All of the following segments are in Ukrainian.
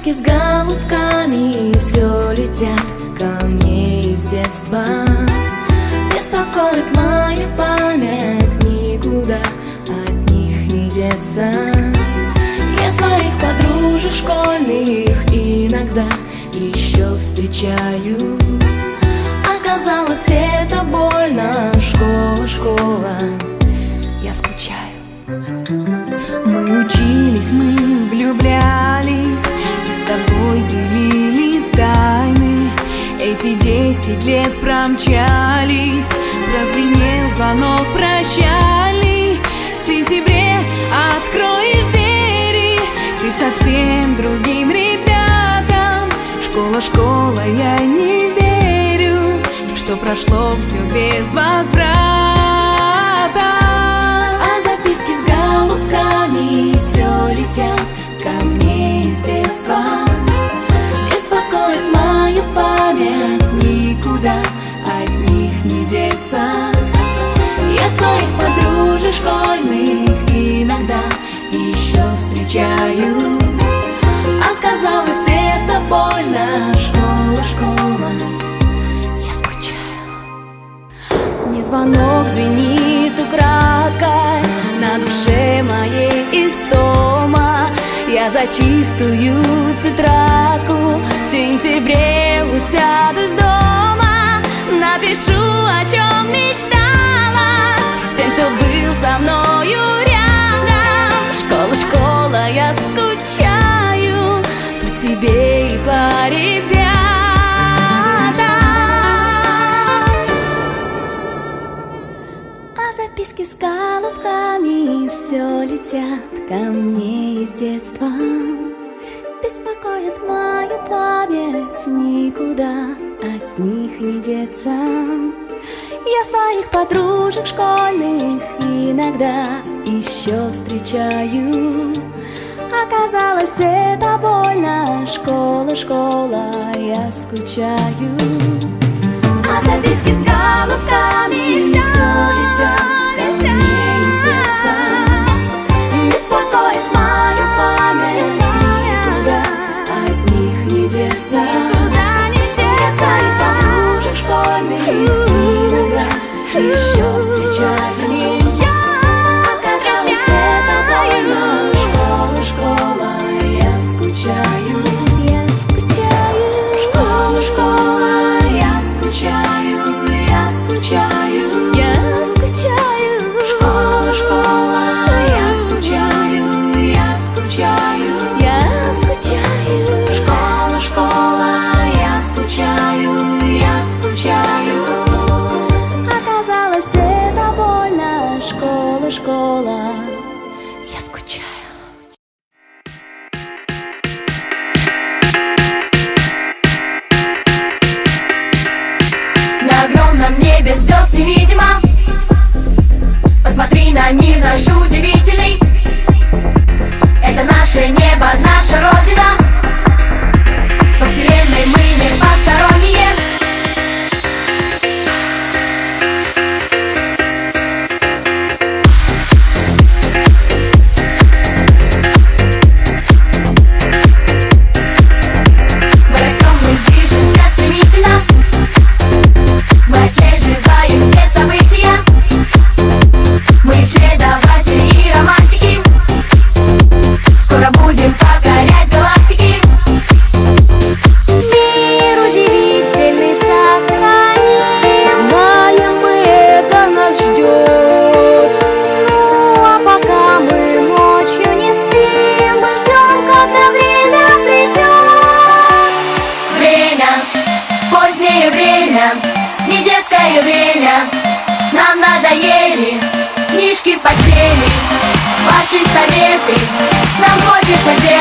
Записки с голубками Все летят ко мне из детства. Беспокоит моя память Никуда от них не деться. Я своих подружек школьных Иногда еще встречаю десять лет промчались Прозвенел звонок прощальный В сентябре откроешь двери Ты совсем другим ребятам. Школа, школа, я не верю Что прошло все без возврата. А записки с голубками Все летят Мне звонок звенит украдкой На душе моей истома Я за чистую тетрадку В сентябре усяду с дома. Напишу, о чем мечталась. Всем, кто был со мною рядом. Школа, школа, я скучаю. По тебе Записки с голубками Все летят ко мне из детства. Беспокоит мою память Никуда от них не деться. Я своих подружек школьных Иногда еще встречаю. Оказалось, это больно Школа, школа, я скучаю. А записки с голубками Все летят ко мне небе звезд невидимо Посмотри на мир наш удивительный. Это наше небо, наша родина время Нам надоели книжки в постели. Ваши советы Нам хочется дела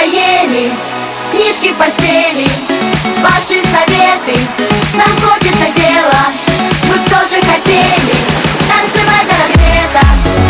надоели Книжки в постели Ваши советы Нам хочется дела Мы тоже хотели Танцевать до рассвета.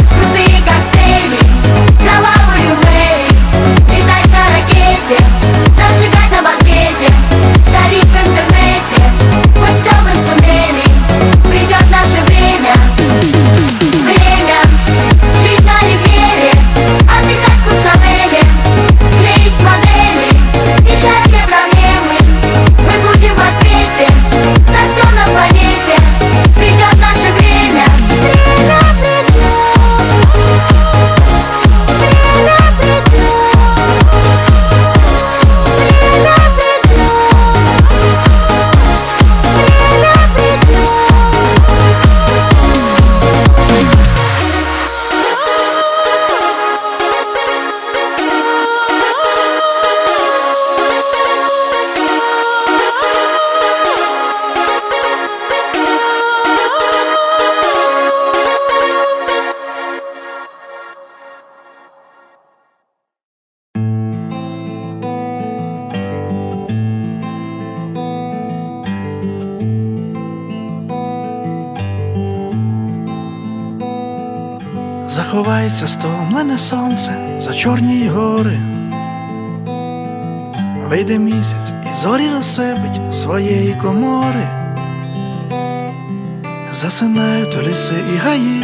Ховається стомлене сонце за чорні гори. Вийде місяць і зорі розсипить своєї комори, засинають ліси і гаї,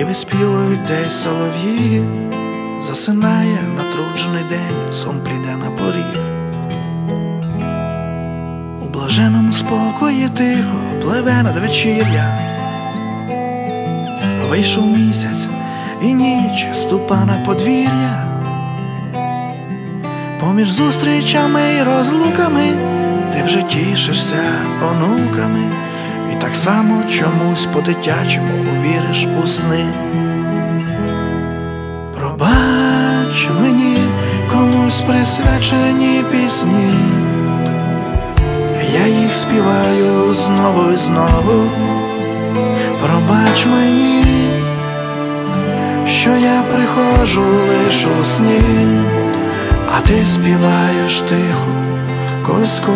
і виспівують десь солов'ї, засинає натруджений день, сон прийде на поріг. У блаженому спокої тихо пливе надвечір'я. Вийшов місяць і ніч ступа на подвір'я. Поміж зустрічами і розлуками ти вже тішишся онуками, і так само чомусь по-дитячому увіриш у сни. Пробач мені комусь присвячені пісні, я їх співаю знову і знову. Пробач мені, що я приходжу лиш у сні, а ти співаєш тихо колиску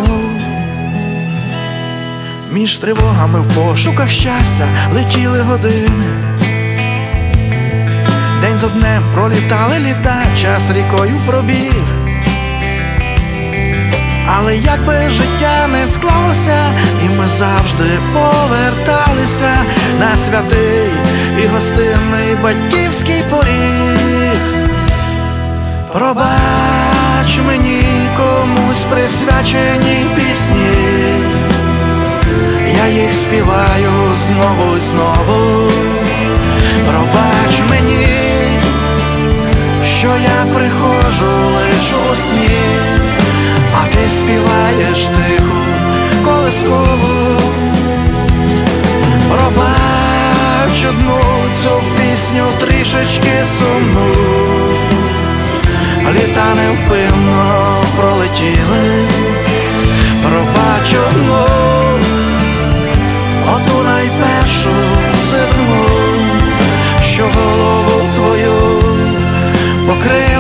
Між тривогами в пошуках щастя летіли години. День за днем пролітали літа, час рікою пробіг. Але як би життя не склалося, і ми завжди поверталися на святий і гостинний батьківський поріг. Пробач мені комусь присвячені пісні, я їх співаю знову знову. Пробач мені, що я приходжу лиш у сні а ти співаєш тихо колискову. Пробач одну цю пісню трішечки сумну, літа невпинно пролетіли, пробач одну, оту найпершу зерну, що голову твою покрила.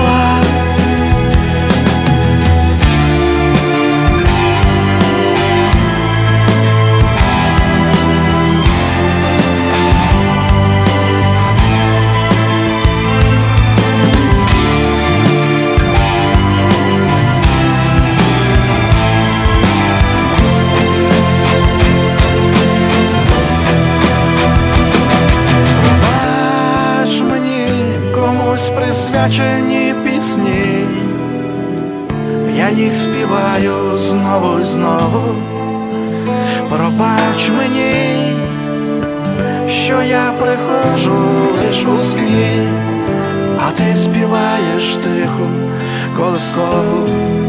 Комусь присвячені пісні, я їх співаю знову і знову. Пробач мені, що я приходжу лиш у сні, а ти співаєш тиху колискову.